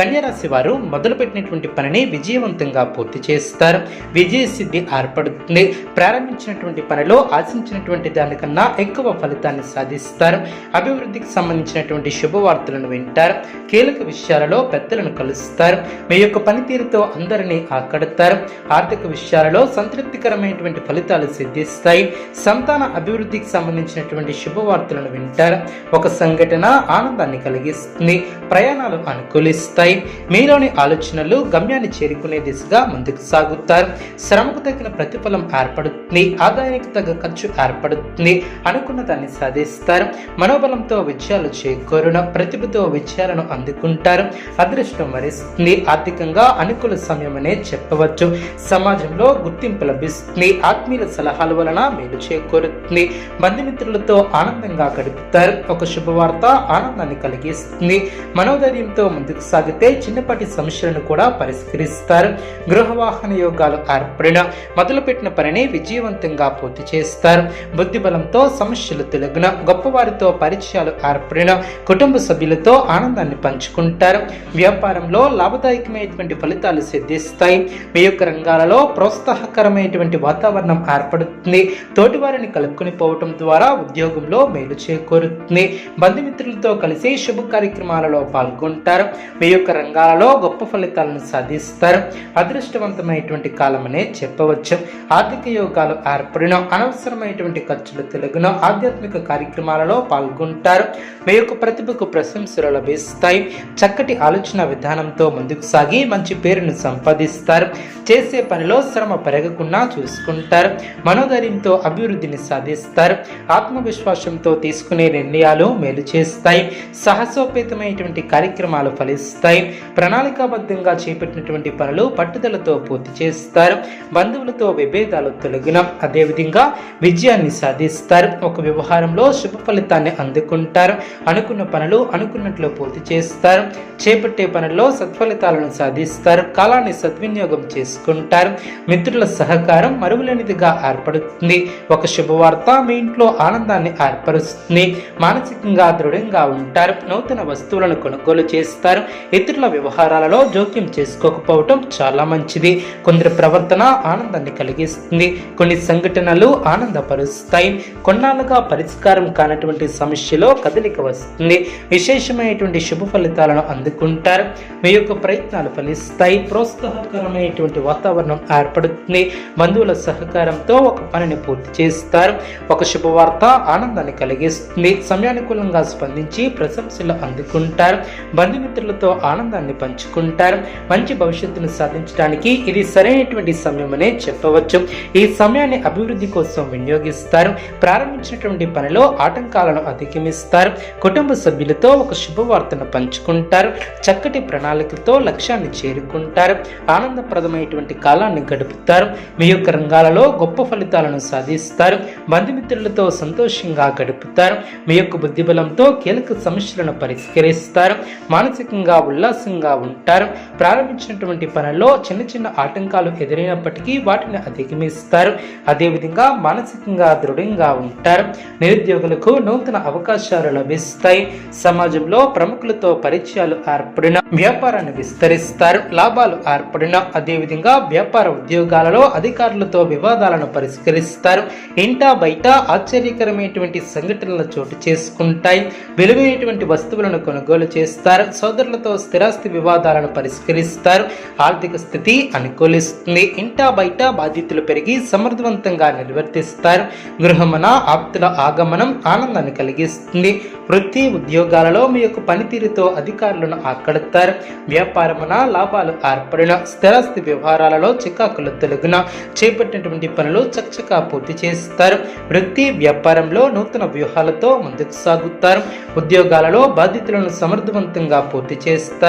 కన్యరాశి వారు మొదలుపెట్టినటువంటి పనిని విజయవంతంగా పూర్తి చేస్తారు. విజయ సిద్ధి ఏర్పడుతుంది. ప్రారంభించినటువంటి పనిలో ఆశించినటువంటి దానికన్నా ఎక్కువ ఫలితాన్ని సాధిస్తారు. అభివృద్ధికి సంబంధించినటువంటి శుభవార్తలను వింటారు. కీలక విషయాలలో పెద్దలను కలుస్తారు. మీ యొక్క పనితీరుతో అందరినీ ఆకడతారు. ఆర్థిక విషయాలలో సంతృప్తికరమైనటువంటి ఫలితాలు సిద్ధిస్తాయి. సంతాన అభివృద్ధికి సంబంధించినటువంటి శుభవార్తలను వింటారు. ఒక సంఘటన ఆనందాన్ని కలిగిస్తుంది. ప్రయాణాలు అనుకూలిస్తాయి. మీలోని ఆలోచనలు గమ్యాన్ని చేరుకునే దిశగా ముందుకు సాగుతారు. శ్రమకు తగిన ప్రతిఫలం ఏర్పడుతుంది. ఆదాయానికి తగ్గ ఖర్చు ఏర్పడుతుంది. అనుకున్న దాన్ని సాధిస్తారు. మనోబలంతో విజయాలు చేకూరును ప్రతిభతో విజయాలను అందుకుంటారు. అదృష్టం వరిస్తుంది. ఆర్థికంగా అనుకూల సమయమనే చెప్పవచ్చు. సమాజంలో గుర్తింపు లభిస్తుంది. ఆత్మీయుల సలహాల వలన మేలు చేకూరుతుంది. బంధుమిత్రులతో ఆనందంగా గడుపుతారు. ఒక శుభవార్త ఆనందాన్ని కలిగిస్తుంది. మనోధైర్యంతో ముందుకు అయితే చిన్నపాటి సమస్యలను కూడా పరిష్కరిస్తారు. గృహవాహన యోగాలు ఏర్పడిన మొదలుపెట్టిన పనిని విజయవంతంగా పూర్తి చేస్తారు. బుద్ధిబలంతో సమస్యలు తెలుగున గొప్పవారితో పరిచయాలు ఏర్పడిన కుటుంబ సభ్యులతో ఆనందాన్ని పంచుకుంటారు. వ్యాపారంలో లాభదాయకమైనటువంటి ఫలితాలు సిద్ధిస్తాయి. మీ యొక్క రంగాలలో ప్రోత్సాహకరమైనటువంటి వాతావరణం ఏర్పడుతుంది. తోటివారిని కలుపుకొని పోవటం ద్వారా ఉద్యోగంలో మేలు చేకూరుతుంది. బంధుమిత్రులతో కలిసి శుభ కార్యక్రమాలలో పాల్గొంటారు. మీ యొక్క రంగాలలో గొప్ప ఫలితాలను సాధిస్తారు. అదృష్టవంతమైనటువంటి కాలమనే చెప్పవచ్చు. ఆర్థిక యోగాలు ఏర్పడిన అనవసరమైనటువంటి ఖర్చులు తెలుగున ఆధ్యాత్మిక కార్యక్రమాలలో పాల్గొంటారు. మీ యొక్క ప్రతిభకు ప్రశంసలు లభిస్తాయి. చక్కటి ఆలోచన విధానంతో ముందుకు సాగి మంచి పేరును సంపాదిస్తారు. చేసే పనిలో శ్రమ పెరగకుండా చూసుకుంటారు. మనోధైర్యంతో అభివృద్ధిని సాధిస్తారు. ఆత్మవిశ్వాసంతో తీసుకునే నిర్ణయాలు మేలు చేస్తాయి. సాహసోపేతమైనటువంటి కార్యక్రమాలు ఫలిస్తాయి. ప్రణాళికాబద్ధంగా చేపట్టినటువంటి పనులు పట్టుదలతో పూర్తి చేస్తారు. బంధువులతో విభేదాలు తొలగిన అదేవిధంగా విజయాన్ని సాధిస్తారు. ఒక వ్యవహారంలో శుభ ఫలితాన్ని అందుకుంటారు. అనుకున్న పనులు అనుకున్నట్లు పూర్తి చేస్తారు. చేపట్టే పనుల్లో సత్ఫలితాలను సాధిస్తారు. కాలాన్ని సద్వినియోగం చేసుకుంటారు. మిత్రుల సహకారం మరువులేనిదిగా ఏర్పడుతుంది. ఒక శుభవార్త మీ ఇంట్లో ఆనందాన్ని ఏర్పరుస్తుంది. మానసికంగా దృఢంగా ఉంటారు. నూతన వస్తువులను కొనుగోలు చేస్తారు. ఇతరుల వ్యవహారాలలో జోక్యం చేసుకోకపోవటం చాలా మంచిది. కొందరి ప్రవర్తన ఆనందాన్ని కలిగిస్తుంది. కొన్ని సంఘటనలు ఆనందపరుస్తాయి. కొన్నాళ్ళుగా పరిష్కారం కానటువంటి సమస్యలో కదలిక వస్తుంది. విశేషమైనటువంటి శుభ ఫలితాలను అందుకుంటారు. మీ యొక్క ప్రయత్నాలు ఫలిస్తాయి. ప్రోత్సాహకరమైనటువంటి వాతావరణం ఏర్పడుతుంది. బంధువుల సహకారంతో ఒక పనిని పూర్తి చేస్తారు. ఒక శుభవార్త ఆనందాన్ని కలిగిస్తుంది. సమయానుకూలంగా స్పందించి ప్రశంసలు అందుకుంటారు. బంధుమిత్రులతో ఆనందాన్ని పంచుకుంటారు. మంచి భవిష్యత్తును సాధించడానికి ఇది సరైనటువంటి సమయమనే చెప్పవచ్చు. ఈ సమయాన్ని అభివృద్ధి కోసం వినియోగిస్తారు. ప్రారంభించినటువంటి పనిలో ఆటంకాలను అధిగమిస్తారు. కుటుంబ సభ్యులతో ఒక శుభవార్తను పంచుకుంటారు. చక్కటి ప్రణాళికతో లక్ష్యాన్ని చేరుకుంటారు. ఆనందప్రదమైనటువంటి కాలాన్ని గడుపుతారు. మీ యొక్క రంగాలలో గొప్ప ఫలితాలను సాధిస్తారు. బంధుమిత్రులతో సంతోషంగా గడుపుతారు. మీ యొక్క బుద్ధిబలంతో కీలక సమస్యలను పరిష్కరిస్తారు. మానసికంగా ఉల్లాసంగా ఉంటారు. ప్రారంభించినటువంటి పనుల్లో చిన్న చిన్న ఆటంకాలు ఎదురైనప్పటికీ వాటిని అధిగమిస్తారు. అదేవిధంగా మానసికంగా దృఢంగా ఉంటారు. నిరుద్యోగులకు నూతన అవకాశాలు లభిస్తాయి. సమాజంలో ప్రముఖులతో పరిచయాలు ఏర్పడిన వ్యాపారాన్ని విస్తరిస్తారు. లాభాలు ఏర్పడిన అదేవిధంగా వ్యాపార ఉద్యోగాలలో అధికారులతో వివాదాలను పరిష్కరిస్తారు. ఇంటా బయట ఆశ్చర్యకరమైనటువంటి సంఘటనలు చోటు చేసుకుంటాయి. విలువైనటువంటి వస్తువులను కొనుగోలు చేస్తారు. సోదరులతో స్థిరాస్తి వివాదాలను పరిష్కరిస్తారు. ఆర్థిక స్థితి అనుకూలిస్తుంది. ఇంటా బయట బాధ్యతలు పెరిగి సమర్థవంతంగా నిర్వర్తిస్తారు. గృహమన ఆప్తుల ఆగమనం ఆనందాన్ని కలిగిస్తుంది. వృత్తి ఉద్యోగాలలో మీ యొక్క పనితీరుతో అధికారులను ఆకడతారు. వ్యాపారమున లాభాలు ఏర్పడిన స్థిరాస్తి వ్యవహారాలలో చికాకులు తొలగిన చేపట్టినటువంటి పనులు చకచకా పూర్తి చేస్తారు. వృత్తి వ్యాపారంలో నూతన వ్యూహాలతో ముందుకు సాగుతారు. ఉద్యోగాలలో బాధ్యతలను సమర్థవంతంగా పూర్తి చేస్తారు.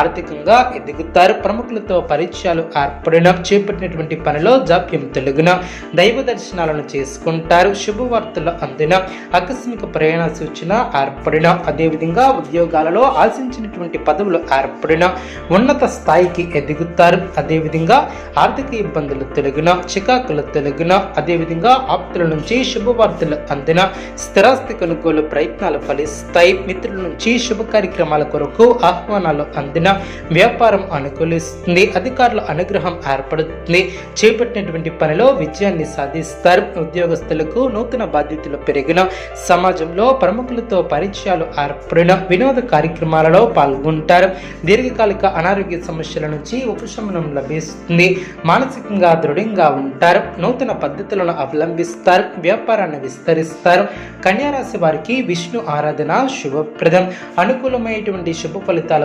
ఆర్థికంగా ఎదుగుతారు ప్రముఖులతో పరిచయాలు ఏర్పడిన చేపట్టినటువంటి పనిలో జాప్యం తొలగిన దైవ దర్శనాలను చేసుకుంటారు. శుభవార్తలు అందిన ఆకస్మిక ప్రయాణ సూచన ఏర్పడిన అదేవిధంగా ఉద్యోగాలలో ఆశించినటువంటి పదవులు ఏర్పడిన ఉన్నత స్థాయికి ఎదుగుతారు. అదేవిధంగా ఆర్థిక ఇబ్బందులు తొలగిన చికాకులు తొలగిన అదేవిధంగా ఆప్తుల నుంచి శుభవార్తలు అందిన స్థిరాస్తి కొనుగోలు ప్రయత్నాలు ఫలిస్తాయి. మిత్రుల నుంచి శుభ కార్యక్రమాల కొరకు ఆహ్వానాలు అందిన వ్యాపారం అనుకూలిస్తుంది అధికారుల అనుగ్రహం ఏర్పడుతుంది. చేపట్టినటువంటి పనిలో విజయాన్ని సాధిస్తారు. ఉద్యోగస్తులకు నూతన బాధ్యతలు పెరిగిన సమాజంలో ప్రముఖులతో పరిచయాలు ఏర్పడిన వినోద కార్యక్రమాలలో పాల్గొంటారు. దీర్ఘకాలిక అనారోగ్య సమస్యల నుంచి ఉపశమనం లభిస్తుంది. మానసికంగా దృఢంగా ఉంటారు. నూతన పద్ధతులను అవలంబిస్తారు. వ్యాపారాన్ని విస్తరిస్తారు. కన్యారాశి వారికి విష్ణు ఆరాధన శుభప్రదం. అనుకూలమైనటువంటి శుభ ఫలితాల